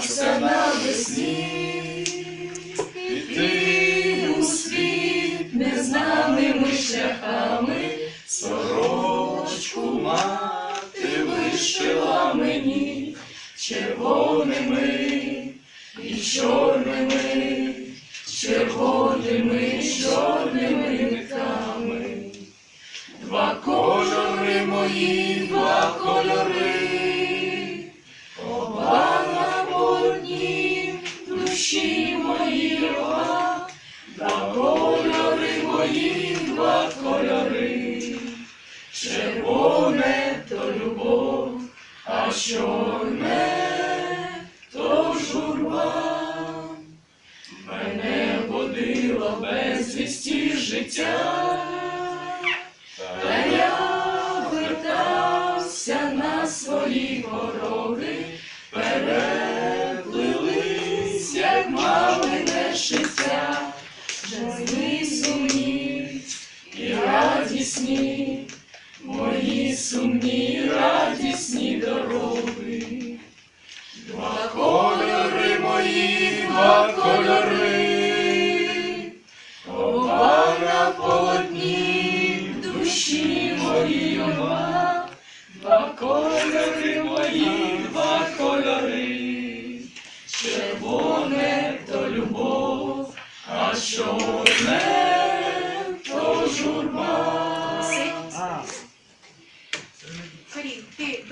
зібрався навесні, іти у світ незнаними шляхами, сорочку мати вишила мені червоними і чорними, червоними і чорними нитками. Два кольори мої, два кольори, мої, два кольори, червоне то любов, а чорне то журба. Мене водило безвісті життя. Та я вертався на свої пороги, переплились, як жили сумні і радісні, мої сумні, радісні дороги. Два кольори мої, два кольори, оба на полотні душі мої оба, два кольори мої, два кольори, червоне то любов, а чорне trasferirti